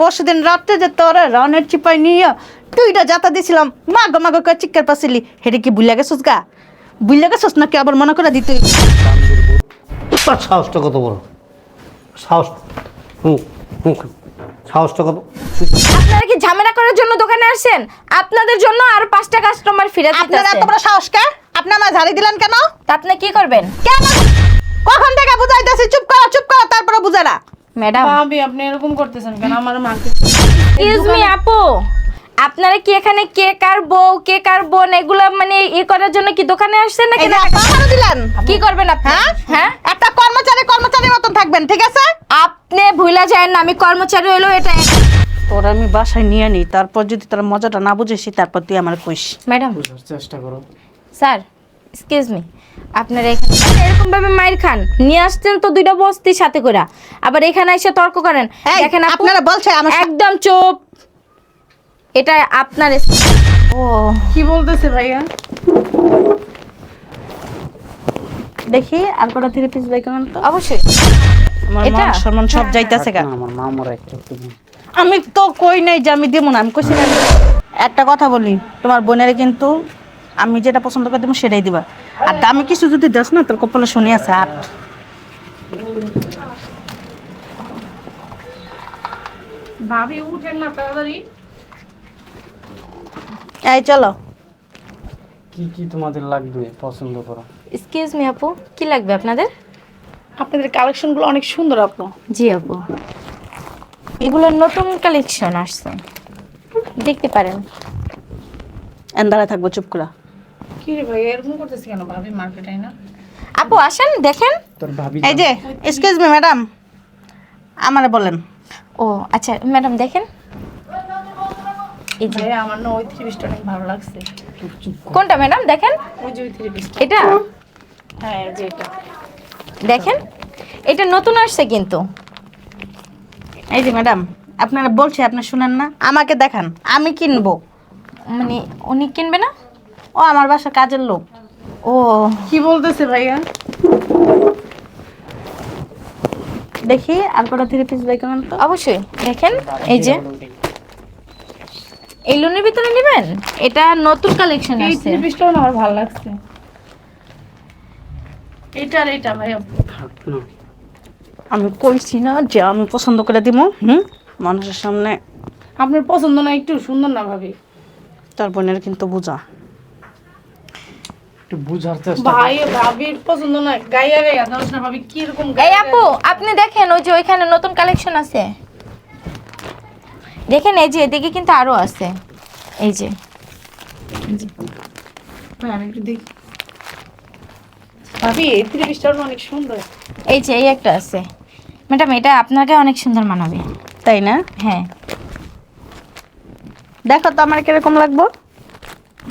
পরশু দিন রাত্রে যে তোরা রনের চিপাই নিয়ে তুইটা যাতা দিছিলাম মাগো মাগো করে চিৎকার পাছিলি হেটে কি বুঝলে গেছিস গা? বুঝলে গেছিস নাকি আবার মনে করে দিতে? তার সাহসটা কত বড়? সাহস হুম হুম সাহসটা কত? আপনারা কি ঝামেলা করার জন্য দোকানে আসছেন? আপনাদের জন্য আর পাঁচটা কাস্টমার ফিরে আপনার এত বড় সাহস কে আপনি আমার ঝাড়ি দিলেন কেন? তা আপনি কি করবেন? কেন? কখন থেকে বুঝাইতেছি চুপ করো চুপ করো তারপরে বুঝে না ম্যাডাম। ভাবি আপনি এরকম করতেছেন কেন? আমার মাকে এক্সকিউজ মি আপু। আপনারা কি এখানে কেক আর বউ কেক আর বোন এগুলো মানে ই করার জন্য কি দোকানে আসছেন নাকি কখনো দিলেন। কি করবেন আপনি? হ্যাঁ? হ্যাঁ? একটা কর্মচারী কর্মচারীর মতন থাকবেন ঠিক আছে? আপনি ভুলা যায় না আমি কর্মচারী হইল এটা তোর আমি বাসায় নিয়ে নিই তারপর যদি তোর মজাটা না বুঝেছি তারপর তুই আমার কইস। ম্যাডাম। চেষ্টা করো। স্যার এক্সকিউজ মি আপনারা এখানে এরকম ভাবে মাইর খান। নিয়ে আসছেন তো দুইটা বস্তি সাথে করে আবার এখানে এসে তর্ক করেন। দেখেন আপনারা বলছে আমার একদম চুপ। এটা আপনার ও কি বলতেছে ভাইয়া? দেখি আর কটা থ্রি পিস বাই কেমন তো। অবশ্যই। আমার? মান সম্মান সব যাইতাছে গা। আমার মা মরা আমি তো কই নাই যে আমি দেবো না আমি কইছি না একটা কথা বলি তোমার বোনের কিন্তু আমি যেটা পছন্দ করে দেবো সেটাই দিবা। আর দামি কিছু যদি দাস না তোর কপালে শুনে আছে আট ভাবি উঠেন না তাড়াতাড়ি। এই চলো। কি কি তোমাদের লাগবে পছন্দ করো? এক্সকিউজ মি আপু কি লাগবে আপনাদের? আপনাদের কালেকশনগুলো অনেক সুন্দর আপু। জি আপু। এগুলো নতুন কালেকশন আসছে। দেখতে পারেন। এন্দারা থাকব চুপ করে। কি রে ভাইয়া এরকম করতেছে কেন? ভাবি মার্কেটে না। আপু আসেন দেখেন। তোর ভাবি এই যে এক্সকিউজ মি ম্যাডাম আমারে বলেন। ও আচ্ছা ম্যাডাম দেখেন। এই যে আমার না ওই থ্রি পিসটা অনেক ভালো লাগছে। কোনটা ম্যাডাম দেখেন। ওই যে ওই থ্রি পিসটা এটা? হ্যাঁ যে এটা। দেখেন। এটা নতুন আসছে কিন্তু। এই যে ম্যাডাম আপনারা বলছি আপনি শুনেন না। আমাকে দেখান আমি কিনবো। মানে উনি কিনবে না? ও আমার বাসা কাজের লোক। ও। কি বলতেছে ভাইয়া? দেখি আর কটা থ্রি পিস বাই তো। অবশ্যই। দেখেন এই যে। এই লোনের ভিতরে নেবেন? এটা নতুন কালেকশন এই থ্রি পিসটাও আমার ভালো লাগছে। এটা আর এটা ভাইয়া। আমি কইছি না যে আমি পছন্দ করে দিব হুম? মানুষের সামনে। আপনার পছন্দ না একটু সুন্দর না ভাবি। তোর বোনের কিন্তু বুঝা। একটু বুঝার চেষ্টা ভাই ভাবির পছন্দ না গাইয়া গাইয়া দশ না ভাবি কীরকম এই আপু আপনি দেখেন ওই যে ওইখানে নতুন কালেকশন আছে। দেখেন এই যে এদিকে কিন্তু আরও আছে। এই যে। আমি একটু দেখি। ভাবি এই অনেক সুন্দর। এই যে এই একটা আছে। ম্যাডাম এটা আপনাকে অনেক সুন্দর মানাবে। তাই না? হ্যাঁ। দেখো তো আমার কীরকম লাগবো।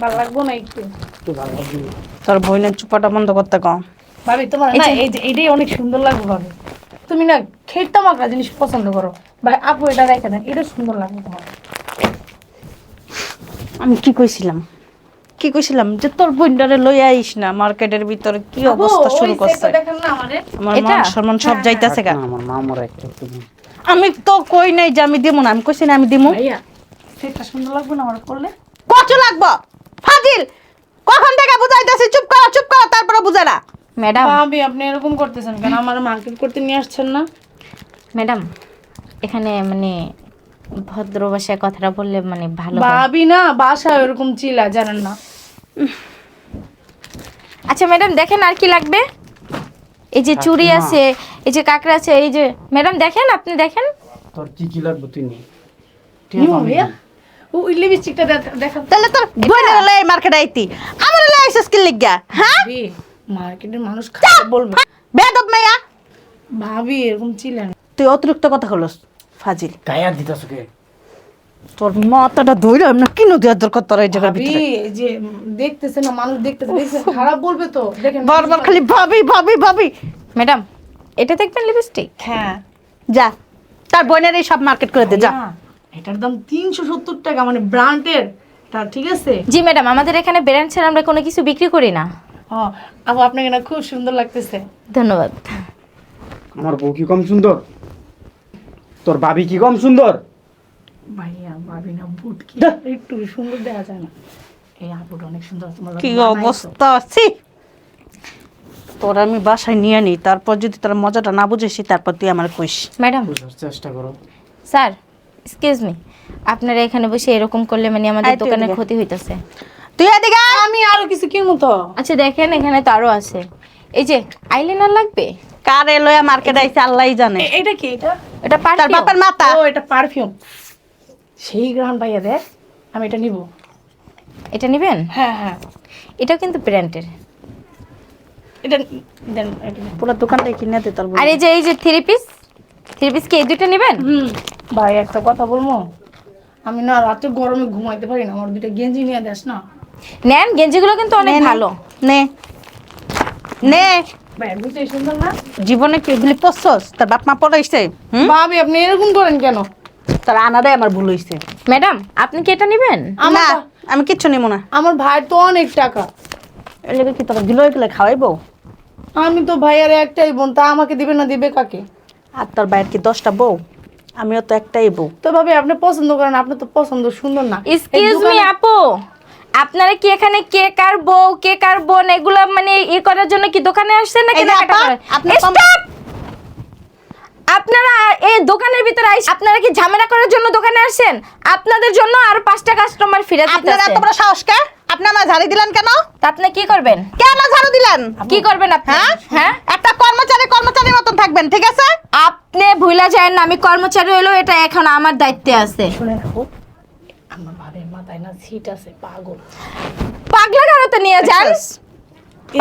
ভালো লাগবো না একটু? একটু ভালো লাগবে। তোর বোনের চুপাটা বন্ধ করতে কম ভাবি তোমার না এই যে এটাই অনেক সুন্দর লাগবে ভাবি। তুমি না খেতাম একটা জিনিস পছন্দ করো। ভাই আপু এটা রেখে দেন এটা সুন্দর লাগবে তোমার। আমি কি কইছিলাম? কি কইছিলাম? যে তোর বোনটারে লই আইস না মার্কেটের ভিতরে কি অবস্থা শুরু করছে? দেখেন না আমার। এটা? মান সম্মান সব যাইতাছে গা। আমার মা মরা আমি তো কই নাই যে আমি দিমু না আমি কইছি না আমি দিমু। ভাইয়া সেটটা সুন্দর লাগবে না আমার পড়লে কত লাগবো। ফাজিল! কখন থেকে বুঝাইতেছি? চুপ করো চুপ করো তারপরে বুঝে না। ম্যাডাম। ভাবি আপনি এরকম করতেছেন কেন? আমার মার্কেট করতে নিয়ে আসছেন না? ম্যাডাম এখানে মানে ভদ্র ভাষায় কথাটা বললে মানে ভালো হয়। ভাবি না বাসা এরকম চিলা জানেন না। আচ্ছা ম্যাডাম দেখেন আর কি লাগবে? এই যে চুড়ি আছে এই যে কাঁকড়া আছে এই যে ম্যাডাম দেখেন আপনি দেখেন। তোর কি কি লাগবে তুই নি। নিমো ভাইয়া। ও ওই লিপস্টিকটা দেখা তাহলে তোর বোনের লই মার্কেটে আইতি। আমার লই আইছিস কি হ্যাঁ? মার্কেটের মানুষ খারাপ বলবে। বেদব মাইয়া! ভাবি এরকম চিলেন তুই অতিরিক্ত কথা হলস ফাজিল। গায়া দিতাছ কে? তোর মাথাটা ধইরা না কিনো দেওয়ার দরকার তোর এই জায়গার ভিতরে? যে দেখতেছে না মানুষ দেখতেছে খারাপ বলবে তো। দেখেন বারবার খালি ভাবি ভাবি ভাবি। ম্যাডাম এটা দেখবেন লিপস্টিক হ্যাঁ। যা তার বোনের এই সব মার্কেট করে দে যা। না, এটার দাম তিনশো সত্তর টাকা মানে ব্র্যান্ডের। তা ঠিক আছে? জি ম্যাডাম আমাদের এখানে ব্র্যান্ড ছাড়া আমরা কোনো কিছু বিক্রি করি না। ও আপু আপনাকে না খুব সুন্দর লাগতেছে। ধন্যবাদ। আমার বউ কি কম সুন্দর? তোর ভাবি কি কম সুন্দর? ভাইয়া ভাবি না বুট কি? একটু সুন্দর দেখা যায় না। এই আপুটা অনেক সুন্দর তোমার কি অবস্থা? আছি তোর আমি বাসায় নিয়ে নিই তারপর যদি তোর মজাটা না বুঝেছি তারপর তুই আমার কইস। ম্যাডাম বুঝার চেষ্টা করো। স্যার এক্সকিউজ মি আপনারা এখানে বসে এরকম করলে মানে আমাদের আয় তুই দোকানের ক্ষতি হইতেছে। তুই এদিকে আয়। আমি আরও কিছু কিনবো তো। আচ্ছা দেখেন এখানে তো আরও আছে। এই যে আইলাইনার লাগবে? কার এলোয়া মার্কেট আইছে আল্লাহই জানে। এটা কি? এটা এটা তার পারফিউম বাপের মাথা। ও এটা পারফিউম সেই গ্রাহণ ভাইয়া দেখ আমি এটা নিব। এটা নেবেন? হ্যাঁ হ্যাঁ। এটা কিন্তু ব্র্যান্ডের এটা দেন পুরো দোকানটাই কিনে দিতে তোর বোন। আর এই যে এই যে থ্রি পিস থ্রি পিস কি এই দুইটা নেবেন? হুম। ভাই একটা কথা বলব? আমি না রাতে গরমে ঘুমাইতে পারি না। আমার দুটো গেঞ্জি নিয়ে দেশ না। নেন গেঞ্জিগুলো কিন্তু অনেক। ভালো। নে। নে। জীবনে কি এগুলি পড়ছস? তোর বাপ মা পড়াইছে ভাবি আপনি এরকম করেন কেন? তোর আনারে আমার ভুল হইছে। ম্যাডাম আপনি কি এটা নেবেন? আমার না আমি কিচ্ছু নিব না। আমার ভাই তো অনেক টাকা। এর লেগে কি তোরা দিল এগুলো খাওয়াইবো? আমি তো ভাইয়ার একটাই বোন তা আমাকে দিবে না দিবে কাকে? আর তোর বাইরের কি দশটা বউ? আমিও তো একটাই বউ। তো ভাবি আপনি পছন্দ করেন আপনি তো পছন্দ সুন্দর না। এক্সকিউজ মি আপু। আপনারা কি এখানে কে আর বউ কেক আর বোন এগুলো মানে ই করার জন্য কি দোকানে আসছেন না কেনাকাটা আপা, Stop! আপনারা এই দোকানের ভিতরে আইস আপনারা কি ঝামেলা করার জন্য দোকানে আসছেন? আপনাদের জন্য আর পাঁচটা কাস্টমার ফিরে আপনারা দিতেছে এত বড় সাহস কে? আপনি আমার ঝাড়ি দিলেন কেন? তা আপনি কি করবেন? কেন ঝাড়ু দিলেন? কি করবেন আপনি? হ্যাঁ? হ্যাঁ? একটা কর্মচারী কর্মচারীর মতন থাকবেন ঠিক আছে? আপনি ভুলা যায় না আমি কর্মচারী হইল এটা এখন আমার দায়িত্বে আছে। শুনে রাখো আমার ভাবের মাথায় না সিট আছে পাগল। পাগলা গারোতে নিয়ে যান।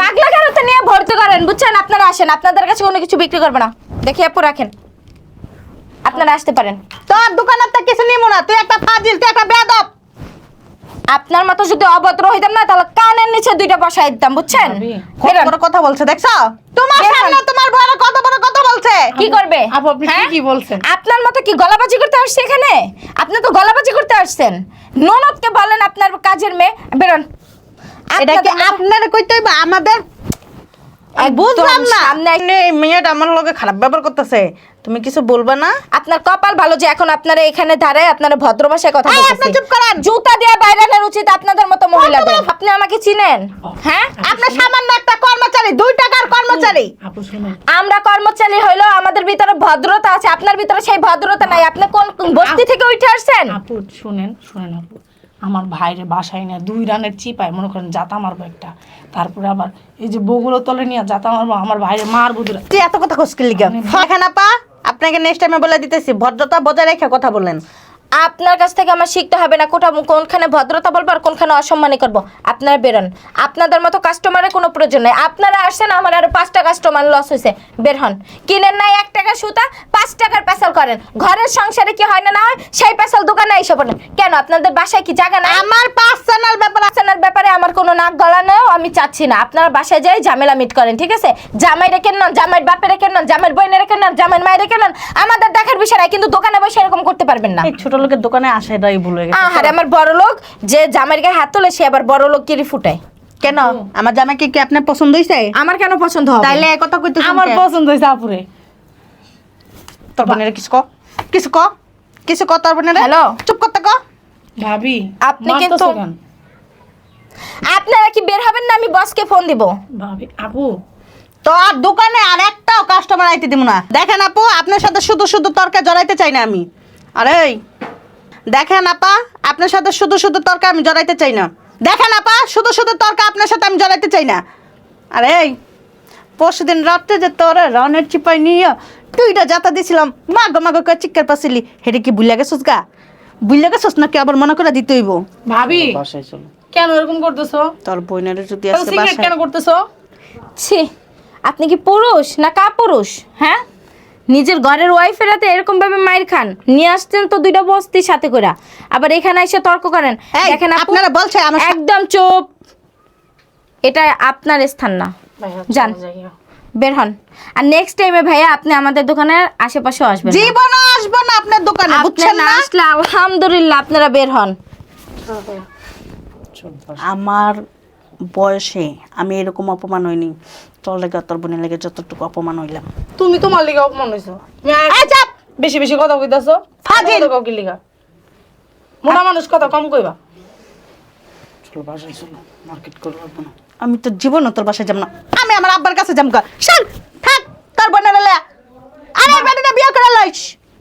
পাগলা গারোতে নিয়ে ভর্তি করেন। বুঝছেন আপনারা আসেন আপনাদের কাছে কোনো কিছু বিক্রি করবে না। দেখি আপু রাখেন। আপনারা আসতে পারেন। তোর দোকানের তো কিছু নিব না তুই একটা ফাজিল তুই একটা বেদব আপনার মতো যদি অভদ্র হইতাম না তাহলে কানের নিচে দুইটা বসাই দিতাম বুঝছেন? কত কথা বলছে দেখছ? তোমার। সামনে তোমার বড় কত বড় কথা বলছে কি করবে? আপু আপনি হ্যাঁ? বলছেন। আপনার মতো কি গলাবাজি করতে আসছে এখানে? আপনি তো গলাবাজি করতে আসছেন। ননদকে বলেন আপনার কাজের মেয়ে। বেরোন। এটা কি আপনারা কইতে হইবা আমাদের বুঝলাম না। সামনে- এই মেয়েটা আমার লগে খারাপ ব্যবহার করতেছে। তুমি কিছু বলবে না? আপনার কপাল ভালো যে এখন আপনারা এখানে দাঁড়ায় আপনারা ভদ্র ভাষায় কথা আপনি চুপ করেন। জুতা দিয়ে বাইরে আনার উচিত আপনাদের মতো মহিলাদের। আপনি আমাকে চিনেন? হ্যাঁ? আপনার সামান্য একটা কর্মচারী দুই টাকার কর্মচারী। আমরা কর্মচারী হইল আমাদের ভিতরে ভদ্রতা আছে আপনার ভিতরে সেই ভদ্রতা নাই। আপনি কোন কোন বস্তি থেকে উঠে আসছেন? আপু শুনেন শুনেন আপু। আমার ভাইরে বাসায় নিয়ে দুই রানের চিপায় মনে করেন জাতা মারবো একটা। তারপরে আবার এই যে বগুলো তলে নিয়ে জাতা মারবো আমার ভাইরে মারবো দুরা তুই এত কথা খুশকিল লিগা? দেখেন পা আপনাকে নেক্সট টাইমে বলে দিতেছি ভদ্রতা বজায় রেখে কথা বলেন। আপনার কাছ থেকে আমার শিখতে হবে না কোটা কোনখানে ভদ্রতা বলব আর কোনখানে অসম্মানী করব। আপনারা বেরোন। আপনাদের মতো কাস্টমারের কোনো প্রয়োজন নেই। আপনারা আসছেন আমার আরও পাঁচটা কাস্টমার লস হয়েছে বের হন। কিনেন নাই এক টাকা সুতা পাঁচ টাকার পেশাল করেন। ঘরের সংসারে কি হয় না না হয়? সেই পেশাল দোকানে এসে পড়েন। কেন? আপনাদের বাসায় কি জায়গা নাই? আমার পার্সোনাল ব্যাপার। আপনার ব্যাপারে আমার কোনো নাক গলা নেও আমি চাচ্ছি না। আপনারা বাসায় যাই ঝামেলা মিট করেন ঠিক আছে? জামাই রেখে নন জামাইয়ের বাপে রেখে নন জামাইয়ের বইনে রেখে নন জামাইয়ের মায়ের রেখে নন আমাদের দেখার বিষয় নাই কিন্তু দোকানে বসে এরকম করতে পারবেন না। এই ছোট লোকের দোকানে আসে এটাই ভুল হয়ে গেছে। আহারে আমার বড় লোক যে জামাইয়ের গায়ে হাত তোলে সে আবার বড় লোক কিরি ফুটায়। কেন? আমার জামাইকে কি আপনার পছন্দ হইছে? আমার কেন পছন্দ হবে? তাইলে এই কথা কইতে আমার পছন্দ হয়েছে আপুরে। তোর বোনের কিছু ক কিছু ক কিছু ক তোর বোনের? হ্যালো? চুপ করতে ক ভাবি আপনি কিন্তু- আপনারা কি বের হবেন না আমি বসকে ফোন দিব? ভাবি আপু। তোর দোকানে আর একটাও কাস্টমার আইতে দিব না। দেখেন আপু আপনার সাথে শুধু শুধু তর্কে জড়াইতে চাই না আমি। আরে দেখেন আপা আপনার সাথে শুধু শুধু তর্কে আমি জড়াইতে চাই না। দেখেন আপা শুধু শুধু তর্কে আপনার সাথে আমি জড়াইতে চাই না। আরে এই পরশু দিন রাত্রে যে তোর রনের চিপাই নিয়ে তুইটা যাতা দিছিলাম। মাগো মাগো করে চিৎকার পাছিলি হেরে কি বুঝলা গেছিস গা? বুঝলা গেছিস নাকি আবার মনে করে দিতে হইব? ভাবি বাসায় চলো। কেন এরকম করতেছো? তোর বোনের যদি আজকে বাসায় কেন করতেছো? ছি আপনি কি পুরুষ না কা পুরুষ হ্যাঁ? নিজের ঘরের ওয়াইফের হাতে এরকম ভাবে মাইর খান। নিয়ে আসছেন তো দুইটা বস্তি সাথে করে আবার এখানে এসে তর্ক করেন। দেখেন আপনারা বলছে একদম চুপ। এটা আপনার স্থান না। যান। বের হন। আর নেক্সট টাইমে ভাইয়া আপনি আমাদের দোকানের আশেপাশে আসবেন না। জীবনও আসব না আপনার দোকানে বুঝছেন না আসলে আলহামদুলিল্লাহ আপনারা বের হন। আমার বয়সে আমি এরকম অপমান হইনি। তোর লেগে তোর বোনের লেগে যতটুকু অপমান হইলাম। তুমি তোমার লিগা অপমান হইছো। বেশি বেশি কথা কইতাছো। ফাজিল। কথা কি লিগা? মোটা মানুষ কথা কম কইবা। চলো বাসায় চলো মার্কেট করে লাগবো না। আমি তো জীবন তোর বাসায় যাব না। আমি আমার আব্বার কাছে যাব গা। শাল থাক তোর বোনের লে আরে বেটা বিয়ে করে লইস।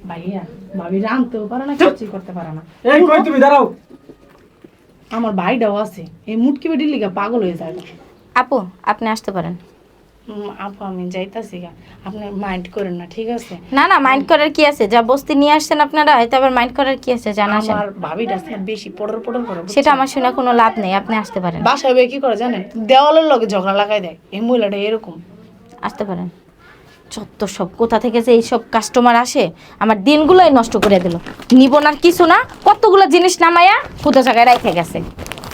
ভাইয়া ভাবি রানতেও পারে না কিছুই করতে পারে না। এই কই তুমি? দাঁড়াও। আমার ভাইটাও আছে। এই মুটকি বেটির লিগা পাগল হয়ে যায়। আপু আপনি আসতে পারেন। আপু আমি যাইতাছি আপনি মাইন্ড করেন না ঠিক আছে? না না মাইন্ড করার কি আছে? যা বস্তি নিয়ে আসছেন আপনারা হয়তো আবার মাইন্ড করার কি আছে জানা আসেন আমার ভাবিটা আছে বেশি পড়র পড়র করে সেটা আমার শুনে কোনো লাভ নেই আপনি আসতে পারেন। বাসায় বয়ে কি করে জানেন? দেওয়ালের লগে ঝগড়া লাগাই দেয় এই মহিলাটা এরকম। আসতে পারেন। যত সব কোথা থেকে যে এইসব কাস্টমার আসে আমার দিনগুলোই নষ্ট করে দিল। নিব না কিছু না কতগুলো জিনিস নামাইয়া কোথা জায়গায় রেখে গেছে।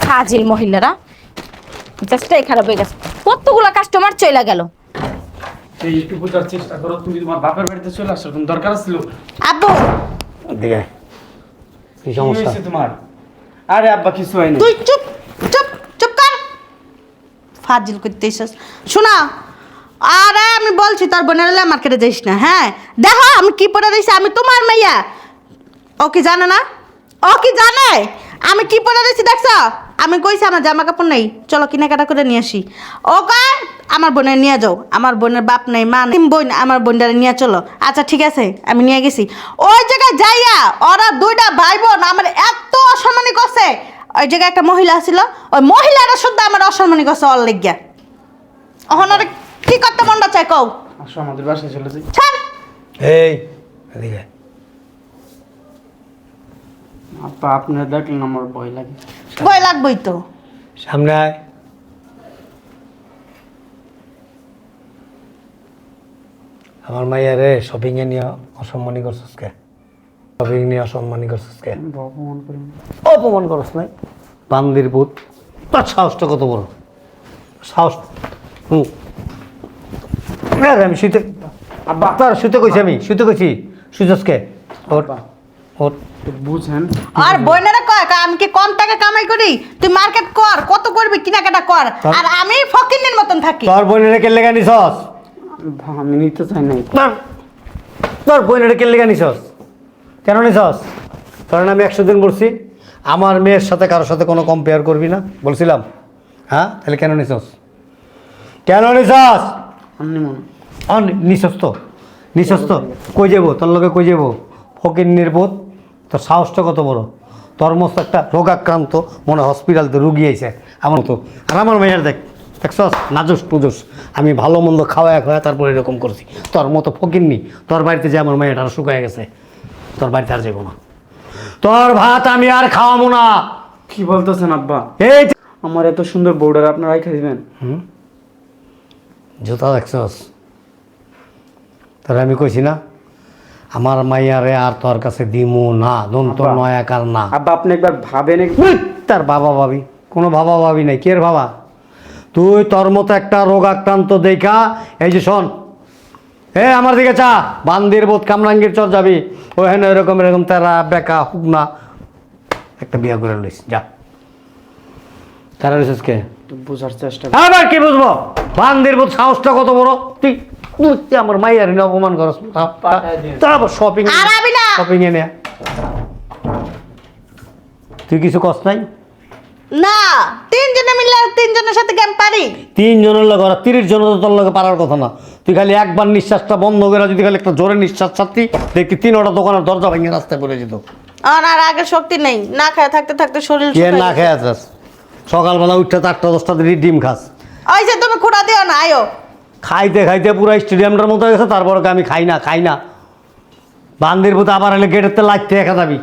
ফাজিল মহিলারা। জাস্টটাই খারাপ হয়ে গেছে। কতগুলো কাস্টমার চলে গেল? এই একটু বোঝার চেষ্টা করো তুমি তোমার বাপের বাড়িতে চলে আসো তুমি দরকার ছিল আব্বু! দিকে কি সমস্যা? হয়েছে তোমার? আরে আব্বা কিছু হয়নি। তুই চুপ চুপ চুপ কর। ফাজিল করতে এসেছ শোনা আরে আমি বলছি তোর বোনের লে মার্কেটে যাইস না হ্যাঁ? দেখো আমি কি পরে রয়েছি আমি তোমার মেয়া। ও কি জানে না? ও কি জানে? আমি কি পরে রয়েছি দেখছ? আমি কইছি আমার জামা কাপড় নেই চলো কেনাকাটা করে নিয়ে আসি। ও কয় আমার বোনের নিয়ে যাও আমার বোনের বাপ নাই মা নেই বোন আমার বোনটারে নিয়ে চলো। আচ্ছা ঠিক আছে আমি নিয়ে গেছি। ওই জায়গায় যাইয়া ওরা দুইটা ভাই বোন আমার এত অসম্মানি করছে। ওই জায়গায় একটা মহিলা ছিল ওই মহিলাটা শুদ্ধ আমার অসম্মানি করছে অল লেগিয়া। অহন কি করতে মনটা চাই কও? আসো আমাদের বাসায় চলে যাই। এই এদিকে। আব্বা আপনার দেখলেন আমার ভয় লাগে। ভয় লাগবেই তো। সামনে আয়। আমার মাইয়া রে শপিং এ নিয়ে অসম্মানী করছিস কে? শপিং নিয়ে অসম্মানী করছিস কে? আমি অপমান করি না। অপমান করস নাই। বান্দির পুত। তার সাহসটা কত বড়? সাহস হুম আরে আমি শুতে আব্বা। তার শুতে কইছি আমি শুতে কইছি। সুজস কে? বুঝেন। আর বোনেরা কয় আমি কি কম টাকা কামাই করি? তুই মার্কেট কর কত করবি কেনাকাটা কর। আর আমি ফকিনের মতন থাকি। তোর বোনের কে লেগা নিছস ভা- আমি নিতে চাই নাই। তোর তোর বোনের কে লেগা নিছস কেন নিছস কারণ আমি একশো দিন বলছি আমার মেয়ের সাথে কারোর সাথে কোনো কম্পেয়ার করবি না? বলছিলাম। হ্যাঁ? তাহলে কেন নিছস কেন নিছস মনে নিছস তো। নিছস তো। কই যাব? তোর লগে কই যাব? ফকির নির্বোধ তোর সাহসটা কত বড়? তোর মতো একটা রোগাক্রান্ত মনে হসপিটালতে রুগী আইছে। আমার তো। আর আমার মেয়ের দেখ দেখছস? নাজুস টুজুস। আমি ভালো মন্দ খাওয়া খাওয়া তারপর এরকম করছি। তোর মতো ফকির নি তোর বাড়িতে যে আমার মেয়েটা শুকায় গেছে তোর বাড়িতে আর যাব না। তোর ভাত আমি আর খাওয়াবো না। কি বলতেছেন আব্বা? এই আমার এত সুন্দর বর্ডার আপনারা রেখে দিবেন? জুতা দেখছস? তাহলে আমি কইছি না আমার মাইয়ারে আর তোর কাছে দিমু না দন্ত। নয় একার না। আব্বা আপনি একবার ভাবেন তার বাবা ভাবি কোনো বাবা ভাবি নাই কের বাবা? তুই তোর মতো একটা রোগাক্রান্ত দেখা এই যে শোন। এ আমার দিকে চা বান্দির বোধ কামরাঙ্গির চর যাবি। ওখানে এরকম এরকম তারা বেকা হুক না একটা বিয়া করে লইস যা। তারা কে বোঝার চেষ্টা আবার কি বুঝব? বান্দির বোধ সাহসটা কত বড়? তুই আমার মাইয়ার অপমান করস। তারপর শপিং আর আবি না। শপিং এ নে তুই কিছু কস নাই? না তিনজনে মিলে তিনজনের সাথে গেম পারি? তিনজনের লগে ওরা তিরিশ জনের তো তোর লগে পারার কথা না। তুই খালি একবার নিঃশ্বাসটা বন্ধ করে যদি খালি একটা জোরে নিঃশ্বাস ছাড়তি দেখি তিনটা দোকানের দরজা ভেঙে রাস্তায় পড়ে যেত। আর আর আগে শক্তি নেই। না খায় থাকতে থাকতে শরীর কে না। খেয়ে আছিস সকালবেলা উঠতে চারটা দশটা দিকে ডিম খাস। ওই যে তুমি খুঁড়া দিও না আয়ো। খাইতে খাইতে পুরো স্টেডিয়ামটার মতো হয়ে গেছে তারপরে আমি খাই না খাই না। বান্দির মতো আবার এলে গেটের তো লাগতে একা যাবি।